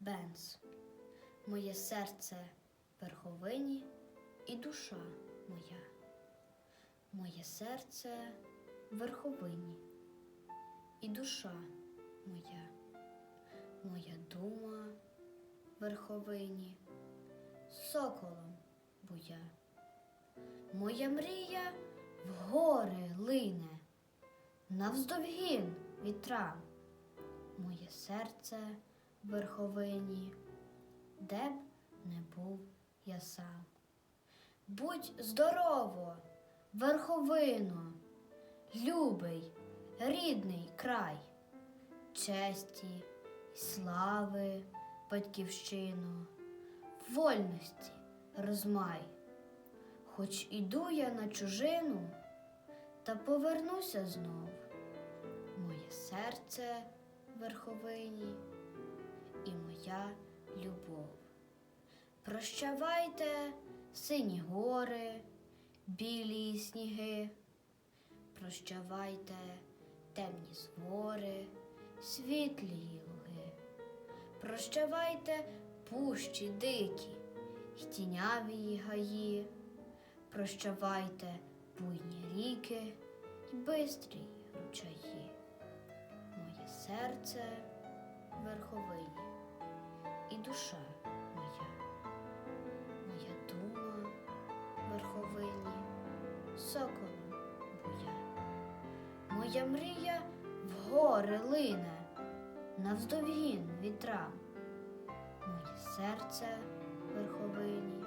Бенс. Моє серце верховині і душа моя. Моє серце верховині і душа моя. Моя дума верховині соколом буя. Моя мрія в гори лине, навздовгін вітрам. Моє серце верховині, де б не був я сам. Будь здорово, верховино, любий, рідний край, честі слави, батьківщину, вольності розмай. Хоч іду я на чужину, та повернуся знов. Моє серце верховині моя любов. Прощавайте, сині гори, білі сніги, прощавайте темні звори, світлі луги, прощавайте пущі дикі й тіняві гаї, прощавайте буйні ріки й бистрі ручаї. Моє серце верховині і душа моя, моя дума верховині, соколу буя. Моя мрія в гори лине, навздовгін вітрам. Моє серце верховині,